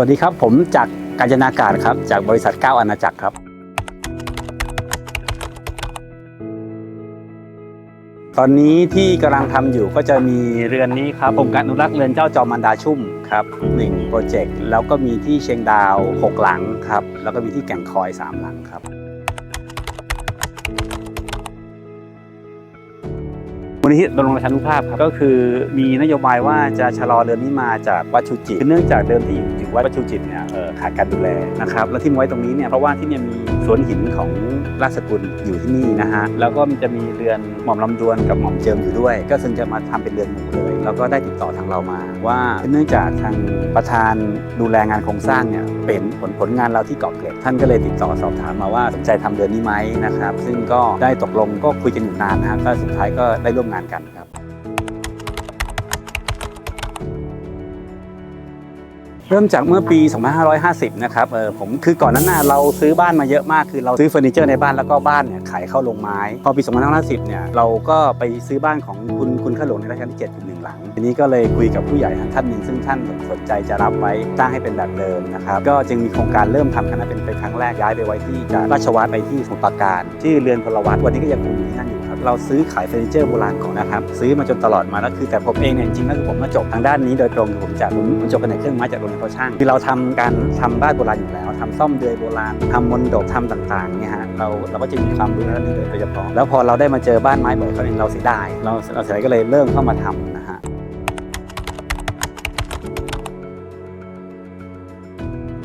สวัสดีครับ ผมจากกาญจนากาศครับ จากบริษัทก้าอาณาจักรครับ ตอนนี้ที่กำลังทำอยู่ก็จะมีเรือนนี้ครับโครงการอนุรักษ์เรือนเจ้าจอมันดาชุ่มครับหนึ่งโปรเจกต์แล้วก็มีที่เชียงดาว 6 หลังครับ แล้วก็มีที่แก่งคอย 3 หลังครับ ลนิธิรณรงค์ปรชานุภาพครับก็คือมีนโยบายว่าจะชะลอเรือนี้มาจากวัดชูจิตคือเนื่องจากเดิมที่อยู่วัดชูจิตเนี่ยเอ่อขาดการดูแลนะครับแล้วที่มาไว้ตรงนี้เนี่ยเพราะว่าที่เนี่ยมี สวนหินของราชสกุลอยู่ที่นี่นะฮะแล้วก็มันจะมีเรือนหม่อมลำดวนกับหม่อมเจิมอยู่ด้วย ก็ซึ่งจะมาทำเป็นเรือนหมู่เลย แล้วก็ได้ติดต่อทางเรามา ว่าเนื่องจากทางประธานดูแลงานโครงสร้างเนี่ยเป็นผลผลงานเราที่เกาะเกร็ดท่านก็เลยติดต่อสอบถามมาว่าสนใจทำเรือนนี้ไหมนะครับ ซึ่งก็ได้ตกลงก็คุยกันอยู่นานนะฮะก็สุดท้ายก็ได้ร่วมงานกันครับ เริ่มจากเมื่อปี 2550 นะครับ เออผมคือก่อนนั้นน่ะเราซื้อบ้านมาเยอะมาก คือเราซื้อเฟอร์นิเจอร์ในบ้านแล้วก็บ้านเนี่ยขายเข้าลงไม้ พอปี 2550 เนี่ยเราก็ไปซื้อบ้านของคุณคุณข้าหลวงในรัชกาลที่7อยู่หนึ่งหลัง ทีนี้ก็เลยคุยกับผู้ใหญ่ท่านหนึ่งซึ่งท่านสนใจจะรับไว้จ้างให้เป็นแบบเดิมนะครับ ก็จึงมีโครงการเริ่มทำกันนะเป็นเป็นครั้งแรกย้ายไปไว้ที่จากราชวัฒน์ไปที่สมุทรปราการ ชื่อเรือนพลวัตวันนี้ก็ยังคงอยู่ที่นั่นอยู่ เราซื้อขายเฟอร์นิเจอร์โบราณก่อนนะครับ ซื้อมาจนตลอดมาแล้วคือแต่ผมเองเนี่ยจริงๆแล้วคือผมมาจบทางด้านนี้โดยตรงคือผมจากผมจบกันในเครื่องไม้จากโรงเรียนพอช่างคือเราทำการทำบ้านโบราณอยู่แล้วทำซ่อมเดือยโบราณทำมนดบทำต่างๆเนี่ยฮะเราเราก็จะมีความรู้ด้านนี้โดยเฉพาะแล้วพอเราได้มาเจอบ้านไม้บ่อยครั้งเราเสียดายเราเราเสียดายก็เลยเริ่มเข้ามาทำ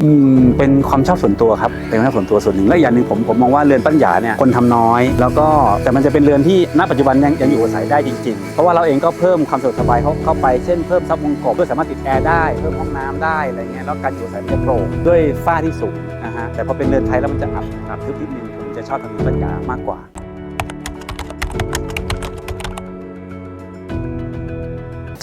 อืมเป็นความชอบส่วนตัวครับเป็นความชอบส่วนตัวส่วนหนึ่งและอย่างหนึ่งผมผมมองว่าเรือนปัญญาเนี่ยคนทำน้อย แล้วก็แต่มันจะเป็นเรือนที่ณปัจจุบันยังยังอยู่อาศัยได้จริง ๆ เพราะว่าเราเองก็เพิ่มความสะดวกสบายเข้าเข้าไปเช่นเพิ่มซับวงกบเพื่อสามารถติดแอร์ได้เพิ่มห้องน้ำได้อะไรเงี้ยแล้วการอยู่อาศัยมันจะโปร่งด้วยฝ้าที่สูงนะฮะแต่พอเป็นเรือนไทยแล้วมันจะอับอับทึบนิดนึงผมจะชอบทำเรือนปัญญามากกว่า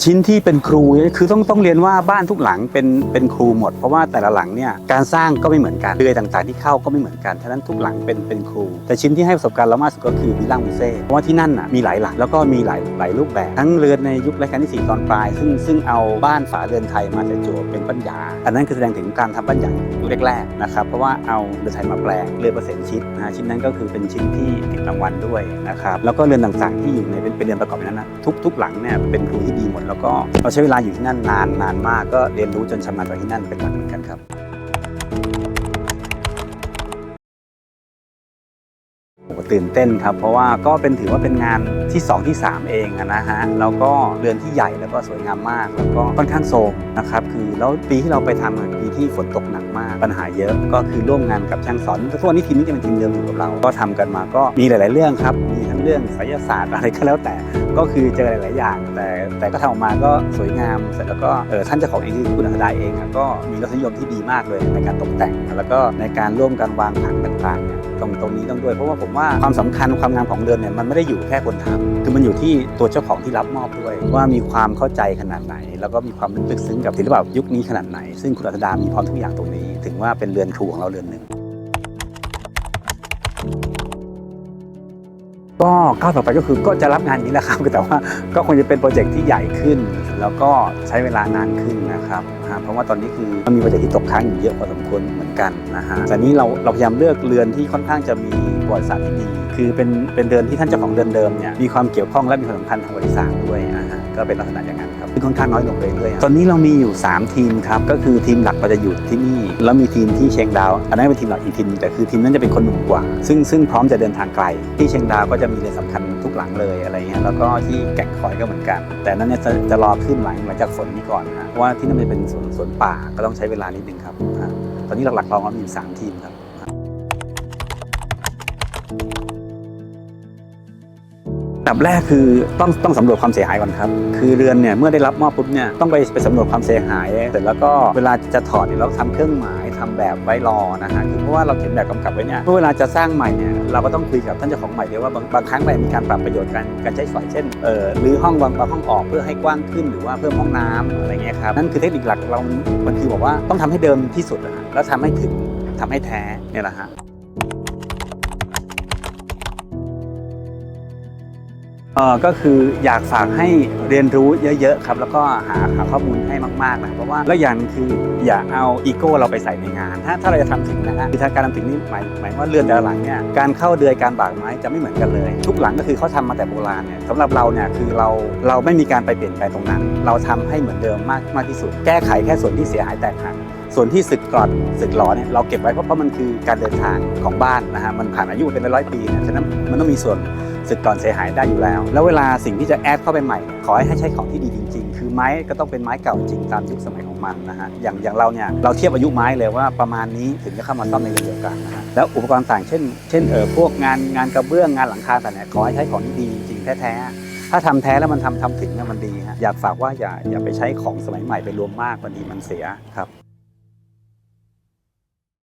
ชิ้นที่เป็นครูคือต้องต้องเรียนว่าบ้านทุกหลังเป็นเป็นครูหมด เพราะว่าแต่ละหลังเนี่ยการสร้างก็ไม่เหมือนกันเรือต่างๆ ที่เข้าก็ไม่เหมือนกันฉะนั้นทุกหลังเป็นเป็นครู แต่ชิ้นที่ให้ประสบการณ์เรามากสุดก็คือวิลล่ามูเซ่เพราะว่าที่นั่นน่ะมีหลายหลังแล้วก็มีหลายหลายรูปแบบ ทั้งเรือนในยุครัชกาลที่สี่ตอนปลาย ซึ่งซึ่งเอาบ้านฝาเรือนไทยมาแต่จั่วเป็นปัญญา อันนั้นคือแสดงถึงการทำปัญญายุคแรกๆนะครับเพราะว่าเอาเรือนไทยมาแปลงเรือนเปอร์เซ็นต์ชิ้นนะชิ้นนั้นก็คือเป็นชิ้นที่ติดรางวัลด้วยนะครับแล้วก็เรือนต่างๆที่อยู่ในเป็นเรือนประกอบนั้นนะทุกทุกหลังเนี่ยเป็นครูที่ดีหมดแล้วก็เราใช้เวลาอยู่ที่นั่นนานนานมากก็เรียนรู้จนชำนาญกว่าที่นั่นเป็นหลักเหมือนกันครับตื่นเต้นครับ เพราะว่าก็เป็นถือว่าเป็นงานที่ 2 ที่ 3 เองนะฮะแล้วก็เรือนที่ใหญ่แล้วก็สวยงามมาก แล้วก็ค่อนข้างโทรมนะครับคือแล้วปีที่เราไปทำอะปีที่ฝนตกหนักมาก ปัญหาเยอะก็คือร่วมงานกับช่างสอนทุกวันนี้ทีมนี้จะเป็นทีมเดิมอยู่กับเรา ก็ทำกันมาก็มีหลาย ๆ เรื่องครับมีทั้งเรื่องไสยศาสตร์อะไรก็แล้วแต่ก็คือเจอหลาย ๆ อย่าง แต่แต่ก็ทำออกมาก็สวยงามเสร็จแล้วก็เออท่านเจ้าของเองคือคุณอัคดาเองอะก็มีรสนิยมที่ดีมากเลยในการตกแต่ง แล้วก็ในการร่วมกันวางผังต่าง ๆ เนี่ยตรงตรงนี้ต้องด้วยเพราะว่าผมว่าความสำคัญความงามของเรือนเนี่ยมันไม่ได้อยู่แค่คนทำคือมันอยู่ที่ตัวเจ้าของที่รับมอบด้วย ว่ามีความเข้าใจขนาดไหน แล้วก็มีความลึกซึ้งกับศิลปะยุคนี้ขนาดไหน ซึ่งคุณอัศดามีพร้อมทุกอย่างตรงนี้ ถึงว่าเป็นเรือนครูของเราเรือนหนึ่ง ก็ก้าวต่อไปก็คือก็จะรับงานนี้แหละครับแต่ว่าก็คงจะเป็นโปรเจกต์ที่ใหญ่ขึ้น แล้วก็ใช้เวลานานขึ้นนะครับเพราะว่าตอนนี้คือมันมีโปรเจกต์ที่ตกค้างอยู่เยอะพอสมควรเหมือนกันนะฮะแต่นี้เราเราพยายามเลือกเรือนที่ค่อนข้างจะมีประวัติศาสตร์ที่ดี คือเป็นเป็นเดือนที่ท่านเจ้าของเดือนเดิมเนี่ยมีความเกี่ยวข้องและมีความสำคัญทางประวัติศาสตร์ด้วยนะฮะก็เป็นลักษณะอย่างนั้น ค่อนข้างน้อยลงเรื่อยๆตอนนี้เรามีอยู่ 3 ทีมครับก็คือทีมหลักเราจะอยู่ที่นี่ แล้วมีทีมที่เชียงดาว อันนั้นเป็นทีมหลักอีกทีมแต่คือทีมนั้นจะเป็นคนหนุ่มกว่า ซึ่งซึ่งพร้อมจะเดินทางไกล ที่เชียงดาวก็จะมีเรือนสำคัญทุกหลังเลยอะไรเงี้ยแล้วก็ที่แก่งคอยก็เหมือนกัน แต่นั้นเนี่ยจะจะรอขึ้นหลังหลังจากฝนนี้ก่อนนะเพราะว่าที่นั่นเป็นสวนสวนป่าก็ต้องใช้เวลานิดนึงครับตอนนี้หลักๆเรามีอยู่สามทีมครับ ดับแรกคือต้องต้องสำรวจความเสียหายก่อนครับ คือเรือนเนี่ยเมื่อได้รับมอบปุ๊บเนี่ยต้องไปไปสำรวจความเสียหายเสร็จแล้วก็เวลาจะถอดเนี่ยเราทำเครื่องหมายทำแบบไว้รอนะฮะคือเพราะว่าเราเขียนแบบกำกับไว้เนี่ยเมื่อเวลาจะสร้างใหม่เนี่ยเราก็ต้องคุยกับท่านเจ้าของใหม่เลยว่าบางบางครั้งมันมีการปรับประโยชน์การการใช้สอยเช่นเออหรือห้องบางบางห้องออกเพื่อให้กว้างขึ้นหรือว่าเพิ่มห้องน้ำอะไรเงี้ยครับนั่นคือเทคนิคหลักเรามันคือบอกว่าต้องทำให้เดิมที่สุดนะฮะแล้วทำให้ถึงทำให้แท้เนี่ยแหละฮะ เออก็คืออยากฝากให้เรียนรู้เยอะๆครับ แล้วก็หาหาข้อมูลให้มากๆนะเพราะว่าแล้วอย่างคืออย่าเอาอีโก้เราไปใส่ในงาน ถ้าถ้าเราจะทำถึงนะฮะคือถ้าการทำถึงนี่หมายหมายว่าเรือนแต่ละหลังเนี่ยการเข้าเดือยการบากไม้จะไม่เหมือนกันเลย ทุกหลังก็คือเขาทำมาแต่โบราณเนี่ยสำหรับเราเนี่ยคือเราเราไม่มีการไปเปลี่ยนแปลงตรงนั้น เราทำให้เหมือนเดิมมากมากที่สุด แก้ไขแค่ส่วนที่เสียหายแตกหัก ส่วนที่สึกกร่อนสึกหลอเนี่ยเราเก็บไว้เพราะเพราะมันคือการเดินทางของบ้านนะฮะมันผ่านอายุเป็นร้อยปีนี่ยฉะนั้นมันต้องมีส่วนสึกกร่อนเสียหายได้อยู่แล้ว แล้วเวลาสิ่งที่จะแอดเข้าไปใหม่ ขอให้ใช้ของที่ดีจริง ๆ คือไม้ก็ต้องเป็นไม้เก่าจริงตามยุคสมัยของมันนะฮะอย่างอย่างเราเนี่ยเราเทียบอายุไม้เลยว่าประมาณนี้ถึงจะเข้ามาซ่อมในเรือนเดียวกันนะฮะแล้วอุปกรณ์ต่างเช่น เช่นเออพวกงานงานกระเบื้องงานหลังคาแต่างเนี่ยขอให้ใช้ของที่ดีจริงแท้ๆถ้าทำแท้แล้วมันทำทำถึงเนี่ยมันดีฮะอยากฝากว่าอย่าอย่าไปใช้ของสมัยใหม่ไปรวมมากบางทีมันเสียครับ